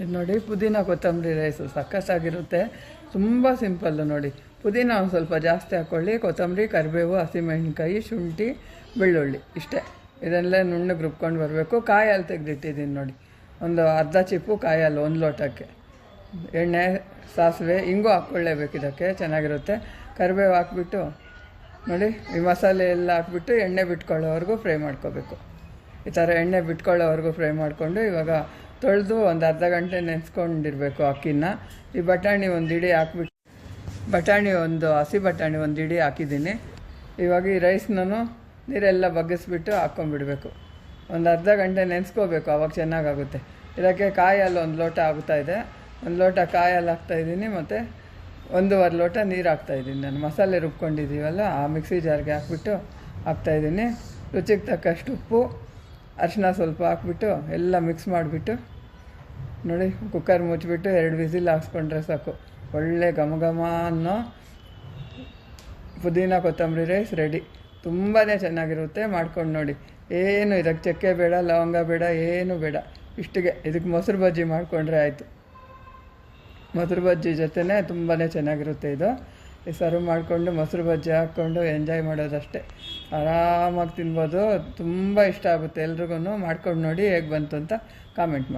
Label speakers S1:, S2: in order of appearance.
S1: ಇದು ನೋಡಿ, ಪುದೀನ ಕೊತ್ತಂಬರಿ ರೈಸು ಸಕ್ಕತ್ತಾಗಿರುತ್ತೆ ತುಂಬ ಸಿಂಪಲ್ಲು ನೋಡಿ. ಪುದೀನ ಒಂದು ಸ್ವಲ್ಪ ಜಾಸ್ತಿ ಹಾಕ್ಕೊಳ್ಳಿ ಕೊತ್ತಂಬರಿ, ಕರಿಬೇವು ಹಸಿಮೆಣ್ಕಾಯಿ ಶುಂಠಿ, ಬೆಳ್ಳುಳ್ಳಿ ಇಷ್ಟೇ. ಇದೆಲ್ಲ ನುಣ್ಣಗೆ ರುಬ್ಕೊಂಡು ಬರಬೇಕು. ಕಾಯಲ್ಲಿ ತೆಗೆದಿಟ್ಟಿದ್ದೀನಿ ನೋಡಿ. ಒಂದು ಅರ್ಧ ಚಿಪ್ಪು ಕಾಯಿ ಹಾಲು ಒಂದು ಲೋಟಕ್ಕೆ. ಎಣ್ಣೆ, ಸಾಸಿವೆ ಹಿಂಗೂ ಹಾಕ್ಕೊಳ್ಳೇಬೇಕು ಇದಕ್ಕೆ. ಚೆನ್ನಾಗಿರುತ್ತೆ. ಕರಿಬೇವು ಹಾಕ್ಬಿಟ್ಟು ನೋಡಿ, ಈ ಮಸಾಲೆ ಎಲ್ಲ ಹಾಕ್ಬಿಟ್ಟು ಎಣ್ಣೆ ಬಿಟ್ಕೊಳ್ಳೋವರೆಗೂ ಫ್ರೈ ಮಾಡ್ಕೋಬೇಕು. ಈ ಥರ ಎಣ್ಣೆ ಬಿಟ್ಕೊಳ್ಳೋವರೆಗೂ ಫ್ರೈ ಮಾಡಿಕೊಂಡು ಇವಾಗ ತೊಳೆದು ಒಂದು ಅರ್ಧ ಗಂಟೆ ನೆನೆಸ್ಕೊಂಡಿರಬೇಕು ಅಕ್ಕಿನ. ಈ ಬಟಾಣಿ ಒಂದು ಇಡಿ ಹಾಕ್ಬಿಟ್ಟು ಬಟಾಣಿ ಒಂದು, ಹಸಿ ಬಟಾಣಿ ಒಂದು ಇಡಿ ಹಾಕಿದ್ದೀನಿ. ಇವಾಗ ಈ ರೈಸ್ನೂ ನೀರೆಲ್ಲ ಬಗ್ಗಿಸ್ಬಿಟ್ಟು ಹಾಕ್ಕೊಂಡ್ಬಿಡ್ಬೇಕು. ಒಂದು ಅರ್ಧ ಗಂಟೆ ನೆನೆಸ್ಕೋಬೇಕು, ಅವಾಗ ಚೆನ್ನಾಗಾಗುತ್ತೆ. ಇದಕ್ಕೆ ಕಾಯಿ ಹಾಲು ಒಂದು ಲೋಟ ಆಗುತ್ತಾ ಇದೆ. ಒಂದು ಲೋಟ ಕಾಯಿ ಹಾಲು ಹಾಕ್ತಾಯಿದ್ದೀನಿ ಮತ್ತು ಒಂದೂವರೆ ಲೋಟ ನೀರು ಹಾಕ್ತಾಯಿದ್ದೀನಿ ನಾನು ಮಸಾಲೆ ರುಬ್ಕೊಂಡಿದ್ದೀವಲ್ಲ, ಆ ಮಿಕ್ಸಿ ಜಾರ್ಗೆ ಹಾಕ್ಬಿಟ್ಟು ಹಾಕ್ತಾಯಿದ್ದೀನಿ ರುಚಿಗೆ ತಕ್ಕಷ್ಟು ಉಪ್ಪು. ಅರಿಶಿನ ಸ್ವಲ್ಪ ಹಾಕ್ಬಿಟ್ಟು ಎಲ್ಲ ಮಿಕ್ಸ್ ಮಾಡಿಬಿಟ್ಟು ನೋಡಿ ಕುಕ್ಕರ್ ಮುಚ್ಚಿಬಿಟ್ಟು ಎರಡು ವಿಸಿಲ್ ಹಾಕ್ಸ್ಕೊಂಡ್ರೆ ಸಾಕು. ಒಳ್ಳೆ ಘಮ ಘಮ ಅನ್ನೋ ಪುದೀನ ಕೊತ್ತಂಬರಿ ರೈಸ್ ರೆಡಿ ತುಂಬಾ ಚೆನ್ನಾಗಿರುತ್ತೆ ಮಾಡ್ಕೊಂಡು ನೋಡಿ. ಏನು ಇದಕ್ಕೆ ಚಕ್ಕೆ ಬೇಡ, ಲವಂಗ ಬೇಡ, ಏನು ಬೇಡ. ಇಷ್ಟಿಗೆ ಇದಕ್ಕೆ ಮೊಸರು ಬಜ್ಜಿ ಮಾಡಿಕೊಂಡ್ರೆ ಆಯಿತು. ಮೊಸರು ಬಜ್ಜಿ ಜೊತೆನೇ ತುಂಬಾ ಚೆನ್ನಾಗಿರುತ್ತೆ ಇದು. ಸರ್ವ್ ಮಾಡಿಕೊಂಡು ಮೊಸರು ಬಜ್ಜಿ ಹಾಕ್ಕೊಂಡು ಎಂಜಾಯ್ ಮಾಡೋದಷ್ಟೇ. ಆರಾಮಾಗಿ ತಿನ್ಬೋದು, ತುಂಬ ಇಷ್ಟ ಆಗುತ್ತೆ ಎಲ್ರಿಗೂ ಮಾಡ್ಕೊಂಡು ನೋಡಿ ಹೇಗೆ ಬಂತು ಅಂತ ಕಾಮೆಂಟ್ ಮಾಡಿ.